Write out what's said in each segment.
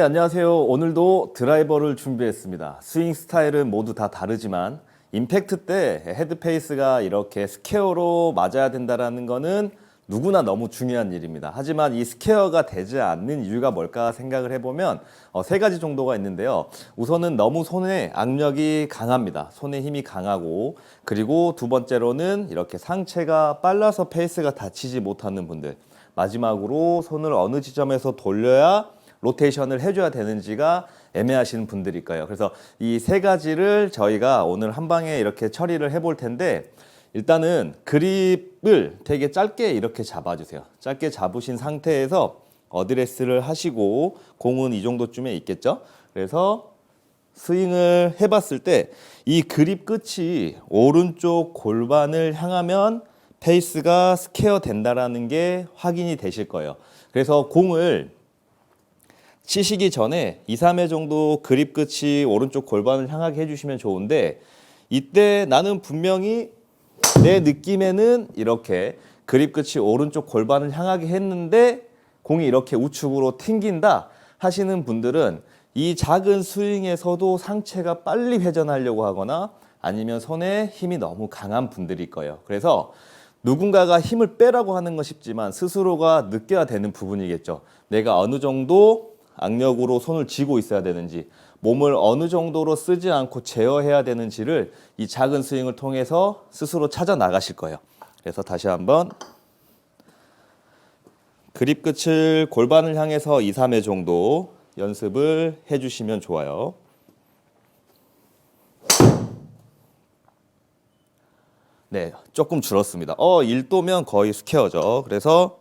네, 안녕하세요. 오늘도 드라이버를 준비했습니다. 스윙 스타일은 모두 다 다르지만 임팩트 때 헤드 페이스가 이렇게 스퀘어로 맞아야 된다라는 거는 누구나 너무 중요한 일입니다. 하지만 이 스퀘어가 되지 않는 이유가 뭘까 생각을 해보면 어, 세 가지 정도가 있는데요. 우선은 너무 손에 악력이 강합니다. 손에 힘이 강하고 그리고 두 번째로는 이렇게 상체가 빨라서 페이스가 닫히지 못하는 분들. 마지막으로 손을 어느 지점에서 돌려야 로테이션을 해줘야 되는지가 애매하신 분들일 거예요. 그래서 이 세 가지를 저희가 오늘 한 방에 이렇게 처리를 해볼 텐데 일단은 그립을 되게 짧게 이렇게 잡아주세요. 짧게 잡으신 상태에서 어드레스를 하시고 공은 이 정도쯤에 있겠죠. 그래서 스윙을 해봤을 때 이 그립 끝이 오른쪽 골반을 향하면 페이스가 스퀘어 된다라는 게 확인이 되실 거예요. 그래서 공을 치시기 전에 2, 3회 정도 그립 끝이 오른쪽 골반을 향하게 해주시면 좋은데 이때 나는 분명히 내 느낌에는 이렇게 그립 끝이 오른쪽 골반을 향하게 했는데 공이 이렇게 우측으로 튕긴다 하시는 분들은 이 작은 스윙에서도 상체가 빨리 회전하려고 하거나 아니면 손에 힘이 너무 강한 분들일 거예요. 그래서 누군가가 힘을 빼라고 하는 건 쉽지만 스스로가 느껴야 되는 부분이겠죠. 내가 어느 정도 악력으로 손을 쥐고 있어야 되는지, 몸을 어느 정도로 쓰지 않고 제어해야 되는지를 이 작은 스윙을 통해서 스스로 찾아 나가실 거예요. 그래서 다시 한번 그립 끝을 골반을 향해서 2, 3회 정도 연습을 해주시면 좋아요. 네, 조금 줄었습니다. 어, 1도면 거의 스퀘어죠. 그래서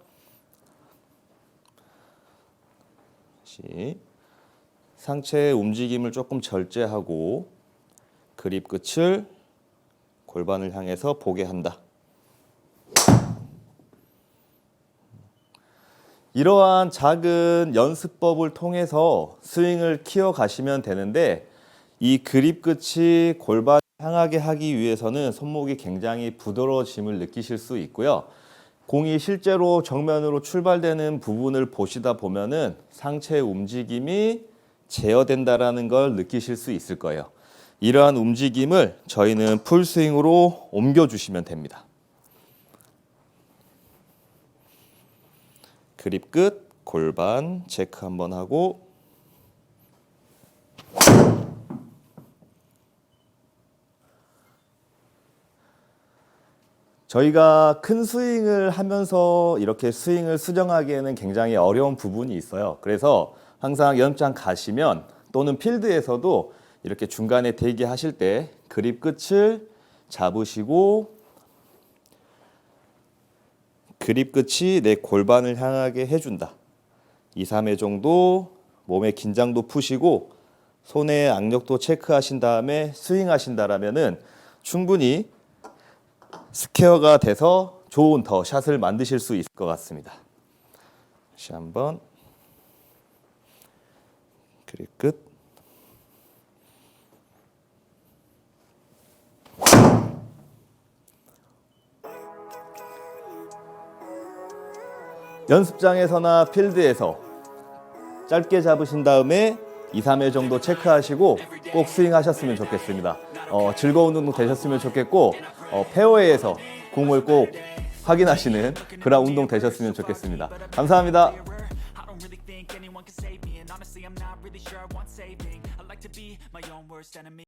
다시 상체의 움직임을 조금 절제하고 그립 끝을 골반을 향해서 보게 한다. 이러한 작은 연습법을 통해서 스윙을 키워 가시면 되는데 이 그립 끝이 골반 향하게 하기 위해서는 손목이 굉장히 부드러워짐을 느끼실 수 있고요. 공이 실제로 정면으로 출발되는 부분을 보시다 보면은 상체 움직임이 제어된다라는 걸 느끼실 수 있을 거예요. 이러한 움직임을 저희는 풀스윙으로 옮겨주시면 됩니다. 그립 끝, 골반 체크 한번 하고 저희가 큰 스윙을 하면서 이렇게 스윙을 수정하기에는 굉장히 어려운 부분이 있어요. 그래서 항상 연습장 가시면 또는 필드에서도 이렇게 중간에 대기하실 때 그립 끝을 잡으시고 그립 끝이 내 골반을 향하게 해준다. 2, 3회 정도 몸의 긴장도 푸시고 손의 악력도 체크하신 다음에 스윙하신다라면은 충분히 스퀘어가 돼서 좋은 더 샷을 만드실 수 있을 것 같습니다. 다시 한번 그립 끝. 연습장에서나 필드에서 짧게 잡으신 다음에 2, 3회 정도 체크하시고 꼭 스윙하셨으면 좋겠습니다. 어, 즐거운 운동 되셨으면 좋겠고 어, 페어웨이에서 공을 꼭 확인하시는 그런 운동 되셨으면 좋겠습니다. 감사합니다.